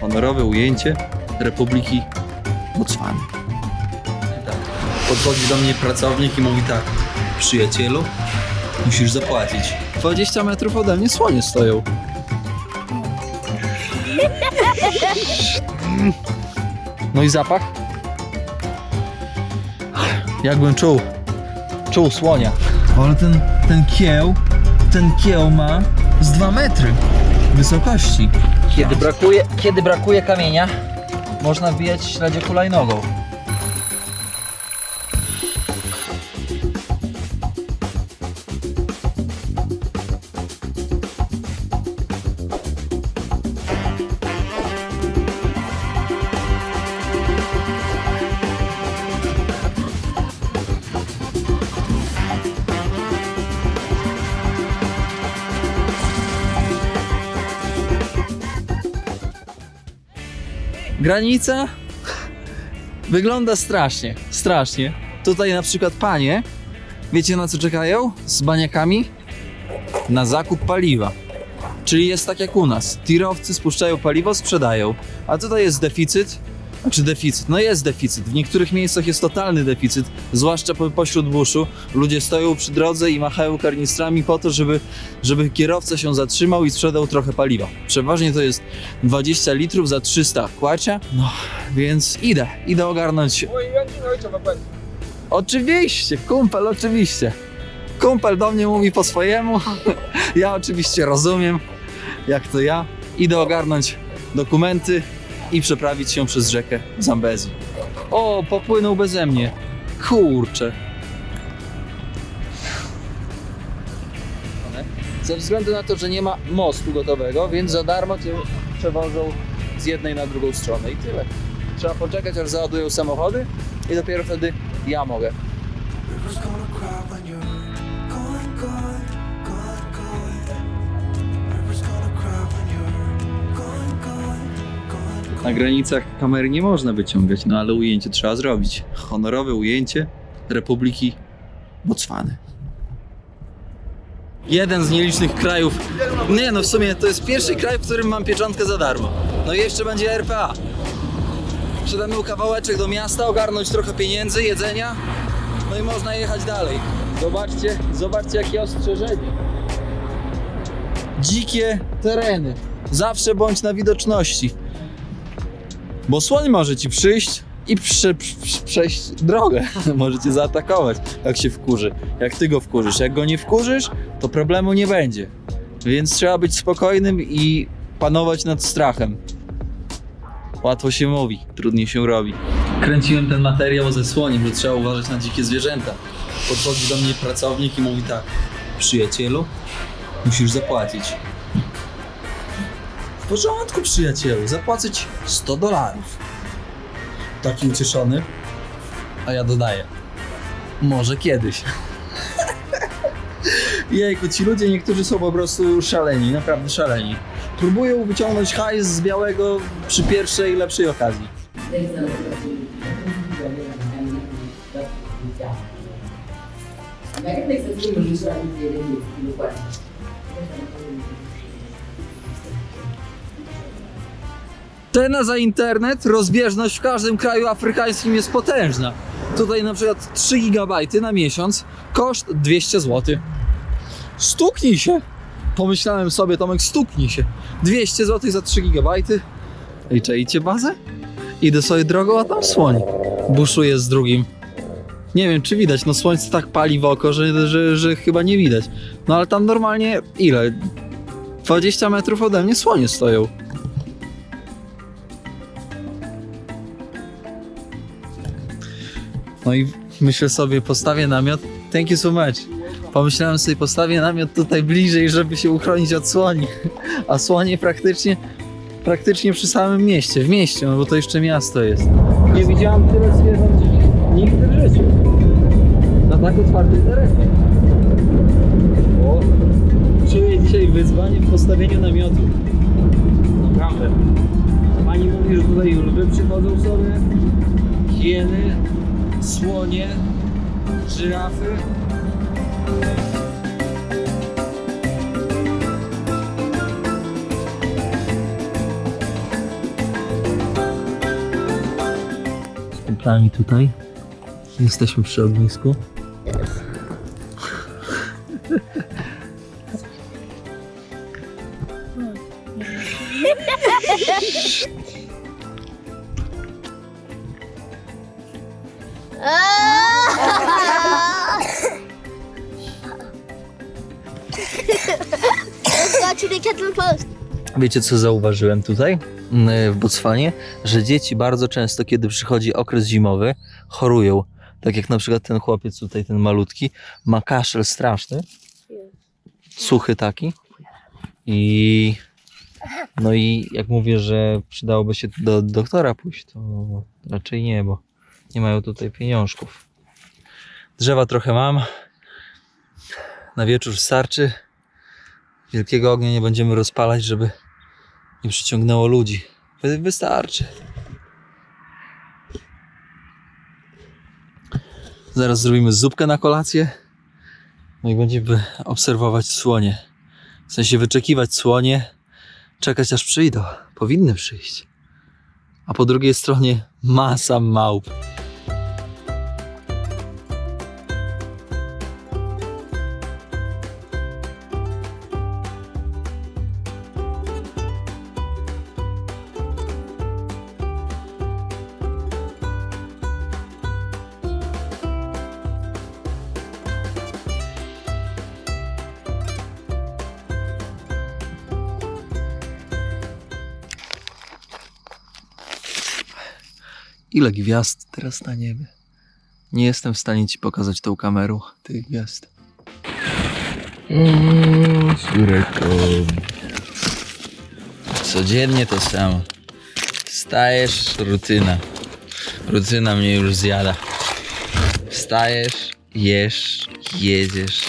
honorowe ujęcie Republiki Botswany. Podchodzi do mnie pracownik i mówi tak, przyjacielu, musisz zapłacić. 20 metrów ode mnie słonie stoją. No i zapach? Jakbym czuł, czuł słonia. Ale ten, ten kieł, ten kieł ma z 2 metry wysokości. Kiedy brakuje, kiedy brakuje kamienia, można wbijać śledzie hulajnogą. Granica wygląda strasznie, strasznie. Tutaj na przykład panie, wiecie na co czekają? Z baniakami? Na zakup paliwa. Czyli jest tak jak u nas. Tirowcy spuszczają paliwo, sprzedają. A tutaj jest deficyt. Znaczy deficyt, no jest deficyt. W niektórych miejscach jest totalny deficyt, zwłaszcza po, pośród buszu. Ludzie stoją przy drodze i machają karnistrami po to, żeby, żeby kierowca się zatrzymał i sprzedał trochę paliwa. Przeważnie to jest 20 litrów za 300 kłacia. No, więc idę, idę ogarnąć. Oczywiście, kumpel, oczywiście. Kumpel do mnie mówi po swojemu. Ja oczywiście rozumiem, jak to ja. Idę ogarnąć dokumenty i przeprawić się przez rzekę Zambezi. O, popłynął beze mnie. Kurczę. Ze względu na to, że nie ma mostu gotowego, więc za darmo cię przewożą z jednej na drugą stronę i tyle. Trzeba poczekać, aż załadują samochody i dopiero wtedy ja mogę. Na granicach kamery nie można wyciągać, no ale ujęcie trzeba zrobić. Honorowe ujęcie Republiki Botswany. Jeden z nielicznych krajów. Nie no, w sumie to jest pierwszy kraj, w którym mam pieczątkę za darmo. No i jeszcze będzie RPA. Przede mną kawałeczek do miasta, ogarnąć trochę pieniędzy, jedzenia. No i można jechać dalej. Zobaczcie, zobaczcie jakie ostrzeżenie. Dzikie tereny. Zawsze bądź na widoczności. Bo słoń może ci przyjść i prze, prze, przejść drogę. może cię zaatakować, jak się wkurzy. Jak ty go wkurzysz. Jak go nie wkurzysz, to problemu nie będzie. Więc trzeba być spokojnym i panować nad strachem. Łatwo się mówi, trudniej się robi. Kręciłem ten materiał ze słoniem, że trzeba uważać na dzikie zwierzęta. Podchodzi do mnie pracownik i mówi tak: Przyjacielu, musisz zapłacić. W porządku, przyjacielu, zapłacę ci 100 dolarów. Taki ucieszony, a ja dodaję. Może kiedyś. Jejku, ci ludzie niektórzy są po prostu szaleni, naprawdę szaleni. Próbują wyciągnąć hajs z białego przy pierwszej lepszej okazji. Cena za internet, rozbieżność w każdym kraju afrykańskim jest potężna. Tutaj na przykład 3 GB na miesiąc, koszt 200 zł. Stuknij się! Pomyślałem sobie, Tomek, stuknij się. 200 zł za 3 GB. I czajcie bazę? Idę sobie drogą, a tam słoń buszuje z drugim. Nie wiem, czy widać, no słońce tak pali w oko, że, że, że chyba nie widać. No ale tam normalnie ile? 20 metrów ode mnie słonie stoją. No i myślę sobie, postawię namiot. Thank you so much. Pomyślałem sobie, postawię namiot tutaj bliżej, żeby się uchronić od słoni. A słonie praktycznie, praktycznie przy samym mieście, w mieście, no bo to jeszcze miasto jest. Nie widziałam tyle zwierząt nigdy w życiu. Na tak otwartym terenie. O, czuję dzisiaj wyzwanie w postawieniu namiotu. Naprawdę. Pani mówi, że tutaj lwy przychodzą sobie, hieny, słonie, żyrafy. Z kątami tutaj. Jesteśmy przy ognisku. Wiecie co zauważyłem tutaj mm, w Botswanie? Że dzieci bardzo często, kiedy przychodzi okres zimowy, chorują. Tak jak na przykład ten chłopiec tutaj, ten malutki, ma kaszel straszny. Suchy taki. I no i jak mówię, że przydałoby się do doktora pójść, to raczej nie, bo nie mają tutaj pieniążków. Drzewa trochę mam. Na wieczór starczy. Wielkiego ognia nie będziemy rozpalać, żeby nie przyciągnęło ludzi. Wy- Wystarczy. Zaraz zrobimy zupkę na kolację. No i będziemy obserwować słonie. W sensie wyczekiwać słonie, czekać aż przyjdą. Powinny przyjść. A po drugiej stronie masa małp. Ile gwiazd teraz na niebie? Nie jestem w stanie ci pokazać tą kamerą tych gwiazd. Codziennie to samo. Wstajesz, rutyna. Rutyna mnie już zjada. Wstajesz, jesz, jedziesz,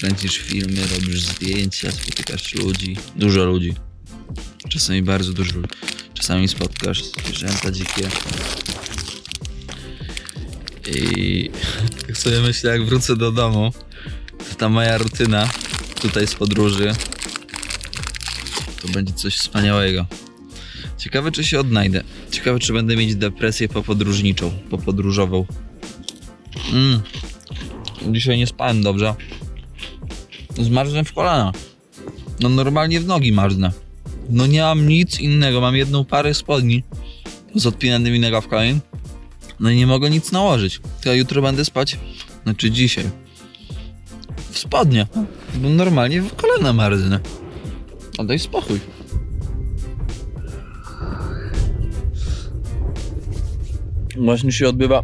kręcisz filmy, robisz zdjęcia, spotykasz ludzi. Dużo ludzi. Czasami bardzo dużo ludzi. Czasami spotkasz zwierzęta dzikie. I tak sobie myślę, jak wrócę do domu, to ta moja rutyna tutaj z podróży to będzie coś wspaniałego. Ciekawe, czy się odnajdę. Ciekawe, czy będę mieć depresję popodróżniczą, popodróżową. Mm. Dzisiaj nie spałem dobrze. Zmarznę w kolana. No normalnie w nogi marznę. No nie mam nic innego. Mam jedną parę spodni z odpinanymi nogawkami. No i nie mogę nic nałożyć. To ja jutro będę spać. Znaczy dzisiaj. W spodnie. Bo normalnie w kolana marznę. A daj spokój. Właśnie się odbywa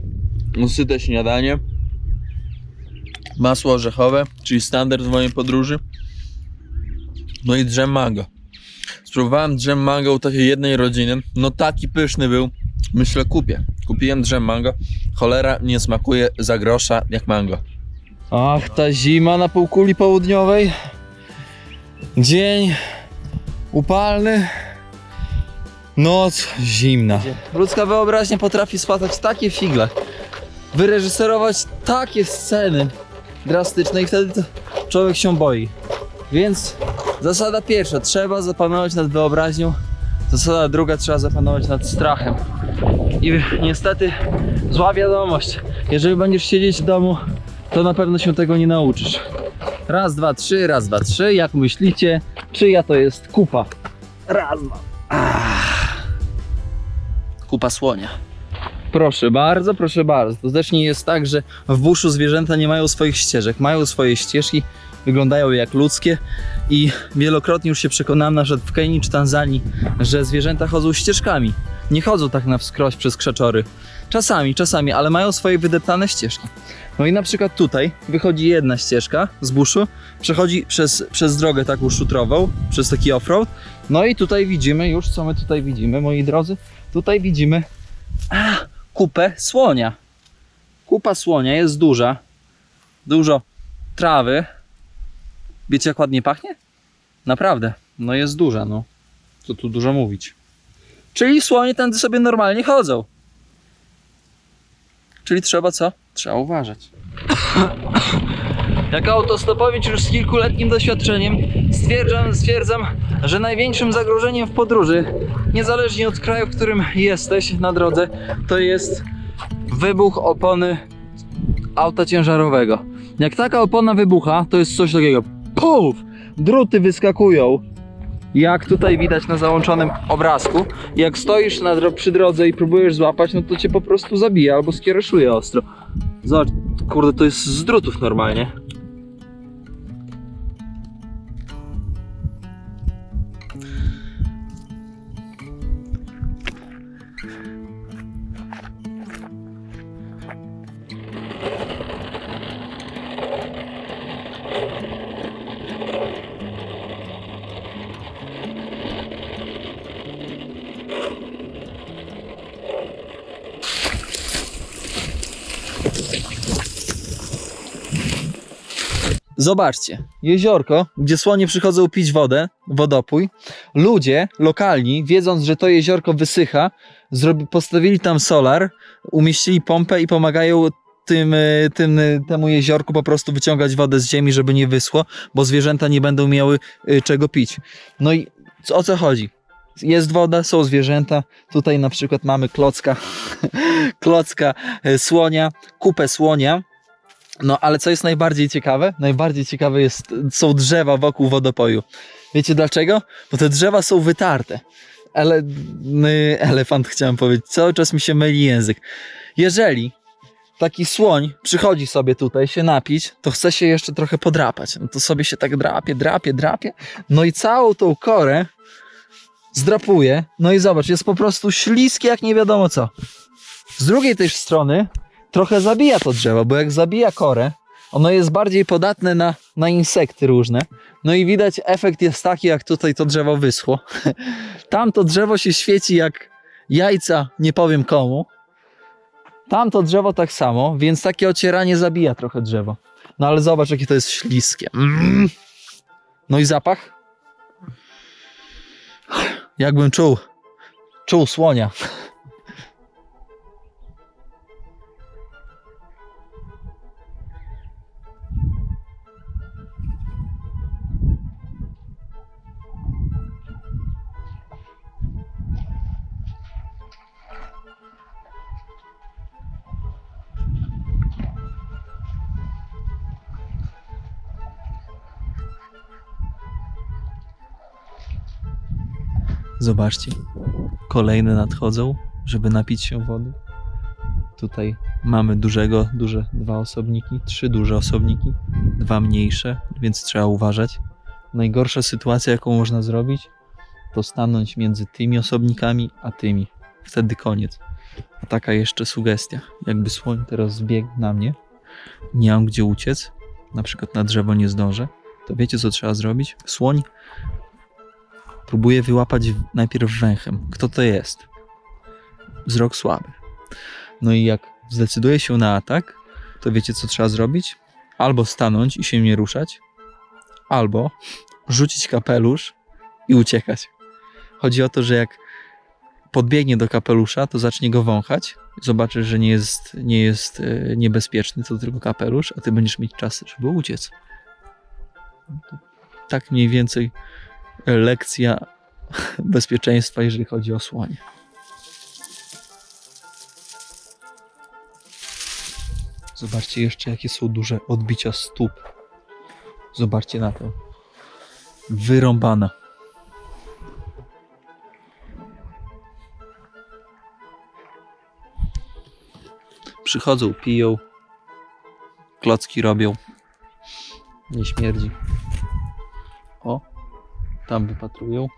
syte śniadanie. Masło orzechowe, czyli standard w mojej podróży. No i drzem mango. Spróbowałem drzem mango u takiej jednej rodziny. No taki pyszny był. Myślę kupię. Kupiłem drzem mango. Cholera nie smakuje za grosza jak mango. Ach, ta zima na półkuli południowej. Dzień upalny. Noc zimna. Ludzka wyobraźnia potrafi spłatać takie figle. Wyreżyserować takie sceny drastyczne i wtedy to człowiek się boi. Więc zasada pierwsza, trzeba zapanować nad wyobraźnią. Zasada druga, trzeba zapanować nad strachem. I niestety zła wiadomość. Jeżeli będziesz siedzieć w domu, to na pewno się tego nie nauczysz. Raz, dwa, trzy, raz, dwa, trzy. Jak myślicie, czyja to jest kupa? Raz, dwa. Ach. Kupa słonia. Proszę bardzo, proszę bardzo. To też nie jest tak, że w buszu zwierzęta nie mają swoich ścieżek. Mają swoje ścieżki, wyglądają jak ludzkie i wielokrotnie już się przekonałem, na przykład w Kenii czy Tanzanii, że zwierzęta chodzą ścieżkami. Nie chodzą tak na wskroś przez krzaczory. Czasami, czasami, ale mają swoje wydeptane ścieżki. No i na przykład tutaj wychodzi jedna ścieżka z buszu, przechodzi przez, przez drogę taką szutrową, przez taki offroad. No i tutaj widzimy już, co my tutaj widzimy, moi drodzy. Tutaj widzimy a, kupę słonia. Kupa słonia jest duża. Dużo trawy. Wiecie jak ładnie pachnie? Naprawdę. No jest duża, no. Co tu dużo mówić. Czyli słonie tędy sobie normalnie chodzą. Czyli trzeba co? Trzeba uważać. Jako autostopowicz już z kilkuletnim doświadczeniem stwierdzam, stwierdzam, że największym zagrożeniem w podróży, niezależnie od kraju, w którym jesteś na drodze, to jest wybuch opony auta ciężarowego. Jak taka opona wybucha, to jest coś takiego. Puf! Druty wyskakują. Jak tutaj widać na załączonym obrazku. Jak stoisz na, dro- przy drodze i próbujesz złapać, no to cię po prostu zabija albo skieroszuje ostro. Zobacz, kurde, to jest z drutów normalnie. Zobaczcie, jeziorko, gdzie słonie przychodzą pić wodę, wodopój. Ludzie lokalni, wiedząc, że to jeziorko wysycha, postawili tam solar, umieścili pompę i pomagają tym, y, tym, y, temu jeziorku po prostu wyciągać wodę z ziemi, żeby nie wyschło, bo zwierzęta nie będą miały y, czego pić. No i o co chodzi? Jest woda, są zwierzęta. Tutaj na przykład mamy klocka, klocka słonia, kupę słonia. No ale co jest najbardziej ciekawe? Najbardziej ciekawe jest, są drzewa wokół wodopoju. Wiecie dlaczego? Bo te drzewa są wytarte. Ale elefant chciałem powiedzieć, cały czas mi się myli język. Jeżeli taki słoń przychodzi sobie tutaj się napić, to chce się jeszcze trochę podrapać. No to sobie się tak drapie, drapie, drapie. No i całą tą korę zdrapuje. No i zobacz, jest po prostu śliskie jak nie wiadomo co. Z drugiej też strony trochę zabija to drzewo, bo jak zabija korę, ono jest bardziej podatne na, na insekty różne. No i widać, efekt jest taki, jak tutaj to drzewo wyschło. Tam to drzewo się świeci jak jajca, nie powiem komu. Tam to drzewo tak samo, więc takie ocieranie zabija trochę drzewo. No ale zobacz, jakie to jest śliskie. Mm. No i zapach? Jakbym czuł, czuł słonia. Zobaczcie, kolejne nadchodzą, żeby napić się wody. Tutaj mamy dużego, duże dwa osobniki, trzy duże osobniki, dwa mniejsze, więc trzeba uważać. Najgorsza sytuacja, jaką można zrobić, to stanąć między tymi osobnikami a tymi. Wtedy koniec. A taka jeszcze sugestia. Jakby słoń teraz zbiegł na mnie, nie mam gdzie uciec, na przykład na drzewo nie zdążę, to wiecie co trzeba zrobić? Słoń próbuje wyłapać najpierw węchem, kto to jest. Wzrok słaby. No i jak zdecyduje się na atak, to wiecie co trzeba zrobić? Albo stanąć i się nie ruszać, albo rzucić kapelusz i uciekać. Chodzi o to, że jak podbiegnie do kapelusza, to zacznie go wąchać. Zobaczysz, że nie jest, nie jest e, niebezpieczny, to tylko kapelusz, a ty będziesz mieć czas, żeby uciec. Tak mniej więcej lekcja bezpieczeństwa, jeżeli chodzi o słonie. Zobaczcie jeszcze, jakie są duże odbicia stóp. Zobaczcie na to. Wyrąbana. Przychodzą, piją, klocki robią. Nie śmierdzi. Tam wypatrują.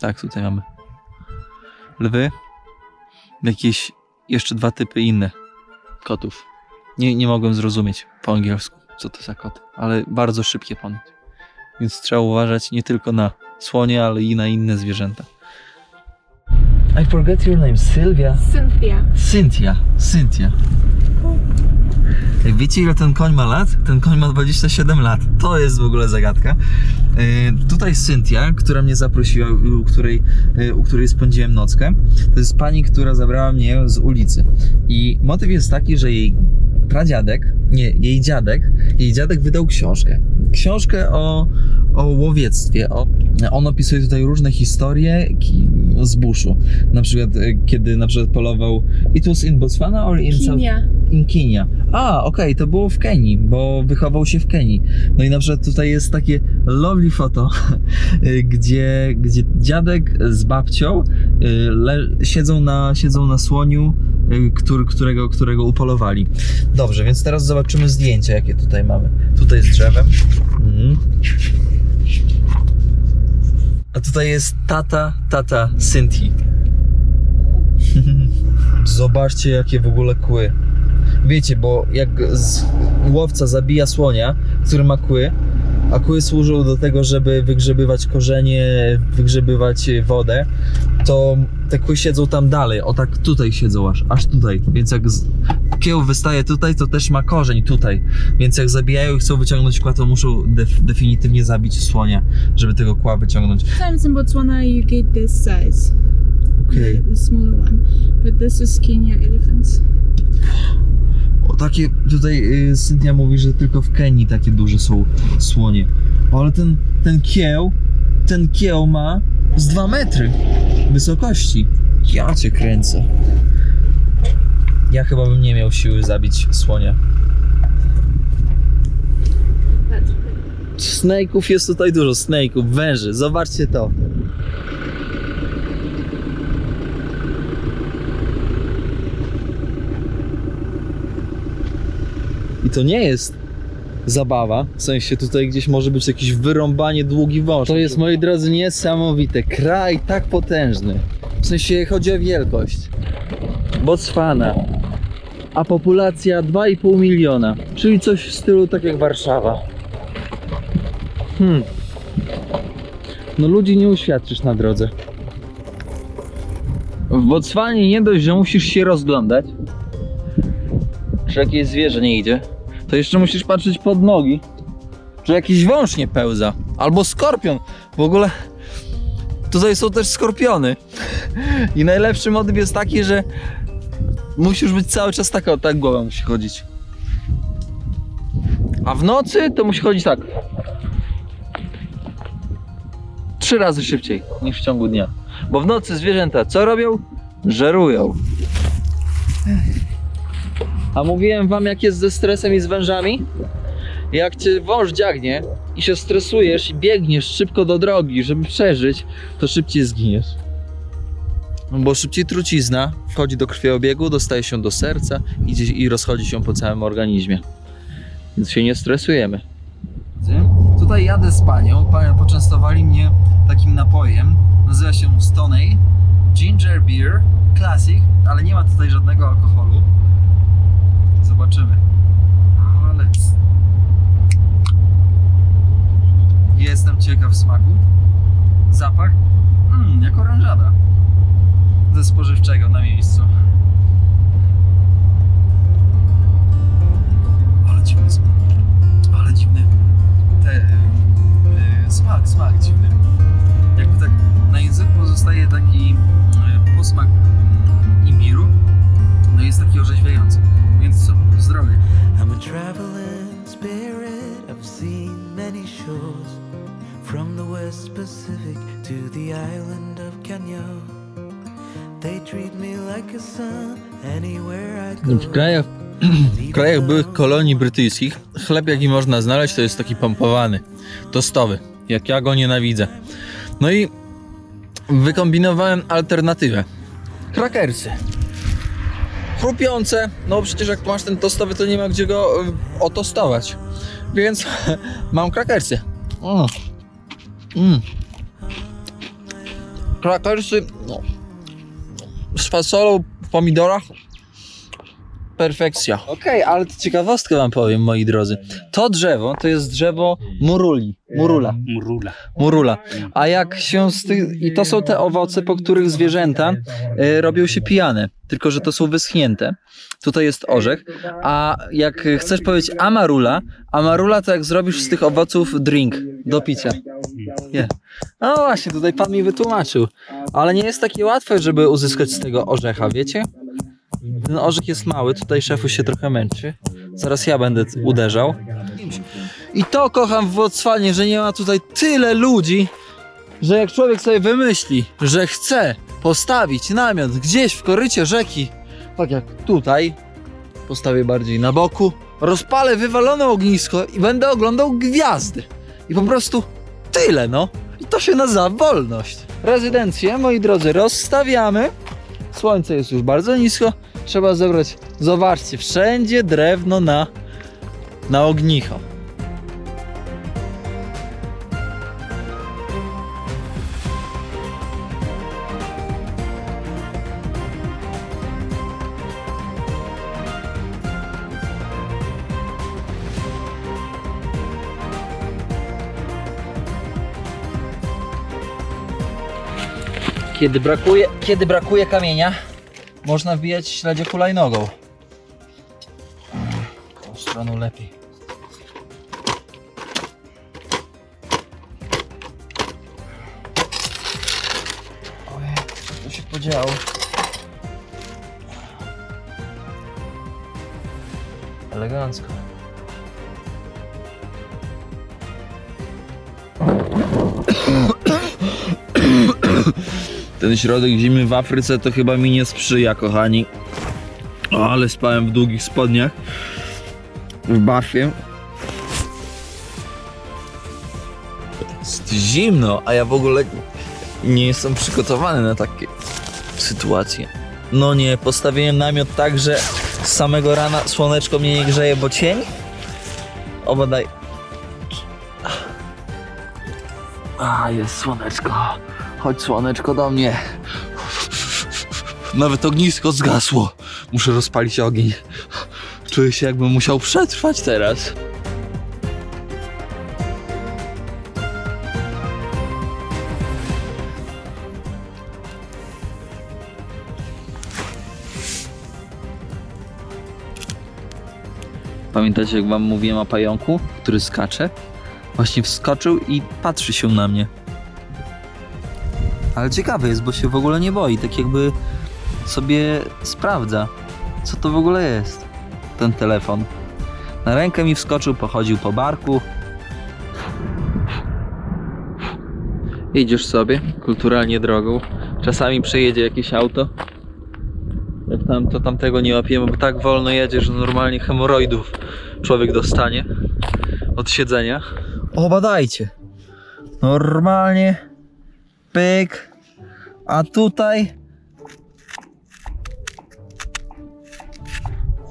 Tak, tutaj mamy lwy. Jakieś jeszcze dwa typy inne kotów. Nie, nie mogłem zrozumieć po angielsku, co to za kot, ale bardzo szybkie ponoć. Więc trzeba uważać nie tylko na słonie, ale i na inne zwierzęta. I forget your name, Sylwia. Cynthia. Cynthia. Cynthia. Wiecie ile ten koń ma lat? Ten koń ma 27 lat. To jest w ogóle zagadka. Yy, tutaj Cynthia, która mnie zaprosiła, u której, yy, u której spędziłem nockę, to jest pani, która zabrała mnie z ulicy. I motyw jest taki, że jej pradziadek, nie, jej dziadek, jej dziadek wydał książkę. Książkę o, o łowiectwie. O, on opisuje tutaj różne historie z buszu. Na przykład, e, kiedy na przykład polował. It was in Botswana or in. Kenia. In. A, okej, to było w Kenii, bo wychował się w Kenii. No i na przykład tutaj jest takie lovely foto, gdzie, gdzie dziadek z babcią y, siedzą, na, siedzą na słoniu, y, który, którego, którego upolowali. Dobrze, więc teraz zobaczymy zdjęcia, jakie tutaj mamy. Tutaj z drzewem. Mhm. A tutaj jest tata, tata Cynthia. Zobaczcie, jakie w ogóle kły. Wiecie, bo jak łowca zabija słonia, który ma kły, a kły służą do tego, żeby wygrzebywać korzenie, wygrzebywać wodę, to te kły siedzą tam dalej. O tak tutaj siedzą aż, aż tutaj. Więc jak z... kieł wystaje tutaj, to też ma korzeń tutaj. Więc jak zabijają i chcą wyciągnąć kła, to muszą def- definitywnie zabić słonia, żeby tego kła wyciągnąć. Sometimes in Botswana you get this size, Okej. the smaller one, but this is Kenya elephants. O, takie tutaj y, Cynthia mówi, że tylko w Kenii takie duże są słonie. O, ale ten, ten kieł, ten kieł ma z 2 metry wysokości. Ja cię kręcę. Ja chyba bym nie miał siły zabić słonia. Snake'ów jest tutaj dużo, snake'ów, węży, zobaczcie to. To nie jest zabawa, w sensie tutaj gdzieś może być jakieś wyrąbanie długi wąż. To jest, moi drodzy, niesamowite. Kraj tak potężny. W sensie chodzi o wielkość. Botswana. A populacja 2,5 miliona. Czyli coś w stylu tak jak Warszawa. Hmm. No ludzi nie uświadczysz na drodze. W Botswanie nie dość, że musisz się rozglądać, czy jakieś zwierzę nie idzie, to jeszcze musisz patrzeć pod nogi, czy jakiś wąż nie pełza, albo skorpion. W ogóle tutaj są też skorpiony. I najlepszy motyw jest taki, że musisz być cały czas tak, o, tak głowa musi chodzić. A w nocy to musi chodzić tak. Trzy razy szybciej niż w ciągu dnia. Bo w nocy zwierzęta co robią? Żerują. A mówiłem wam jak jest ze stresem i z wężami? Jak cię wąż dziagnie i się stresujesz i biegniesz szybko do drogi, żeby przeżyć, to szybciej zginiesz. No Bo szybciej trucizna wchodzi do krwiobiegu, dostaje się do serca idzie i rozchodzi się po całym organizmie. Więc się nie stresujemy. Tutaj jadę z panią. Poczęstowali mnie takim napojem. Nazywa się Stoney Ginger Beer Classic, ale nie ma tutaj żadnego alkoholu. Zobaczymy. Ale. Jestem ciekaw smaku. Zapach. Mmm, jak oranżada. Ze spożywczego na miejscu. Ale dziwny smak. Ale dziwny. Te, yy, smak, smak dziwny. Jakby tak na języku pozostaje taki yy, posmak yy, imbiru. No jest taki orzeźwiający. Więc co? Zdrowie. I'm a traveling spirit. I've seen many shores, from the West Pacific to the island of Kenya. They treat me like a son anywhere I go. W krajach, w krajach byłych kolonii brytyjskich chleb jaki można znaleźć to jest taki pompowany, tostowy, jak ja go nienawidzę. No i wykombinowałem alternatywę. Krakersy. Chrupiące, no przecież jak masz ten tostowy to nie ma gdzie go y, otostować. Więc mam krakersy. Mm. Mm. Krakersy no, z fasolą w pomidorach Perfekcja. Okej, ale to ciekawostkę wam powiem, moi drodzy. To drzewo to jest drzewo muruli. Murula. Murula. Murula. A jak się z tych... I to są te owoce, po których zwierzęta e, robią się pijane. Tylko, że to są wyschnięte. Tutaj jest orzech. A jak chcesz powiedzieć amarula, amarula to jak zrobisz z tych owoców drink do picia. Nie. No właśnie, tutaj pan mi wytłumaczył. Ale nie jest takie łatwe, żeby uzyskać z tego orzecha, wiecie? Ten orzech jest mały, tutaj szefu się trochę męczy. Zaraz ja będę uderzał. I to kocham w Botswanie, że nie ma tutaj tyle ludzi, że jak człowiek sobie wymyśli, że chce postawić namiot gdzieś w korycie rzeki, tak jak tutaj, postawię bardziej na boku, rozpalę wywalone ognisko i będę oglądał gwiazdy. I po prostu tyle, no. I to się nazywa wolność. Rezydencję, moi drodzy, rozstawiamy. Słońce jest już bardzo nisko. Trzeba zebrać, zobaczcie, wszędzie drewno na, na ognicho. Kiedy brakuje, kiedy brakuje kamienia, można wbijać śledzie hulajnogą. Tą stroną lepiej. Ojej, co się podziało? Elegancko. Ten środek zimy w Afryce to chyba mi nie sprzyja, kochani. O, ale spałem w długich spodniach. W bafie. Jest zimno, a ja w ogóle nie jestem przygotowany na takie sytuacje. No nie, postawiłem namiot tak, że z samego rana słoneczko mnie nie grzeje, bo cień. O, bodaj. A, jest słoneczko. Chodź słoneczko do mnie. Nawet ognisko zgasło. Muszę rozpalić ogień. Czuję się jakbym musiał przetrwać teraz. Pamiętacie jak wam mówiłem o pająku, który skacze? Właśnie wskoczył i patrzy się na mnie. Ale ciekawy jest, bo się w ogóle nie boi, tak jakby sobie sprawdza, co to w ogóle jest, ten telefon. Na rękę mi wskoczył, pochodził po barku. Idziesz sobie kulturalnie drogą. Czasami przejedzie jakieś auto. Jak tam, to tamtego nie łapiemy, bo tak wolno jedzie, że normalnie hemoroidów człowiek dostanie od siedzenia. O, badajcie. Normalnie pyk. A tutaj.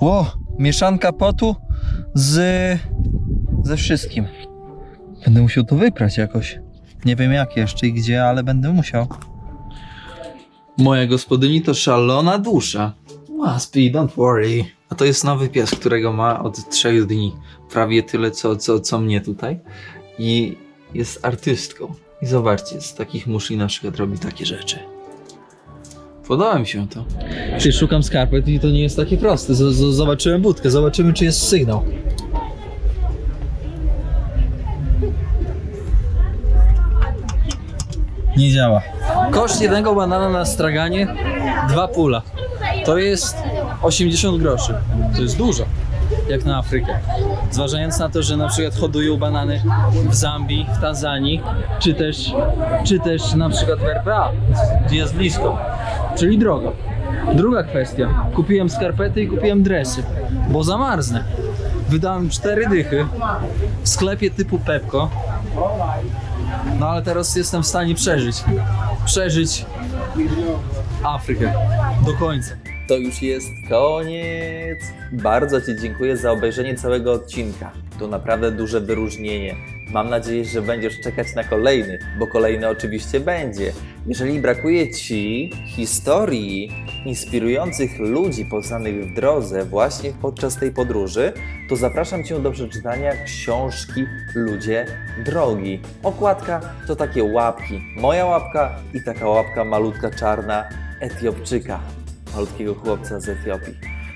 Ło, mieszanka potu z. ze wszystkim. Będę musiał to wyprać jakoś. Nie wiem jak jeszcze i gdzie, ale będę musiał. Moja gospodyni to szalona dusza. Be, don't worry. A to jest nowy pies, którego ma od trzech dni. Prawie tyle, co, co, co mnie tutaj. I jest artystką. I zobaczcie, z takich muszli na przykład robi takie rzeczy. Podoba mi się to. Czy szukam skarpet i to nie jest takie proste. Z, z, zobaczyłem budkę, zobaczymy czy jest sygnał. Nie działa. Koszt jednego banana na straganie dwa pula. To jest 80 groszy. To jest dużo, jak na Afrykę. Zważając na to, że na przykład hodują banany w Zambii, w Tanzanii, czy też, czy też na przykład w RPA, gdzie jest blisko, czyli drogo. Druga kwestia. Kupiłem skarpety i kupiłem dresy, bo zamarznę. Wydałem cztery dychy w sklepie typu Pepko. No ale teraz jestem w stanie przeżyć. Przeżyć Afrykę do końca. To już jest koniec. Bardzo Ci dziękuję za obejrzenie całego odcinka. To naprawdę duże wyróżnienie. Mam nadzieję, że będziesz czekać na kolejny, bo kolejny oczywiście będzie. Jeżeli brakuje Ci historii inspirujących ludzi poznanych w drodze właśnie podczas tej podróży, to zapraszam Cię do przeczytania książki Ludzie Drogi. Okładka to takie łapki. Moja łapka i taka łapka malutka czarna Etiopczyka malutkiego chłopca z Etiopii.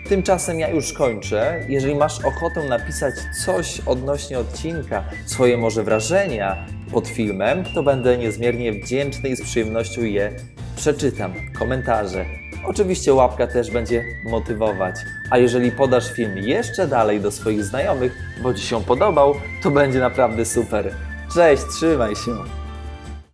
Tymczasem ja już kończę. Jeżeli masz ochotę napisać coś odnośnie odcinka, swoje może wrażenia pod filmem, to będę niezmiernie wdzięczny i z przyjemnością je przeczytam. Komentarze Oczywiście łapka też będzie motywować. A jeżeli podasz film jeszcze dalej do swoich znajomych, bo Ci się podobał, to będzie naprawdę super. Cześć, trzymaj się!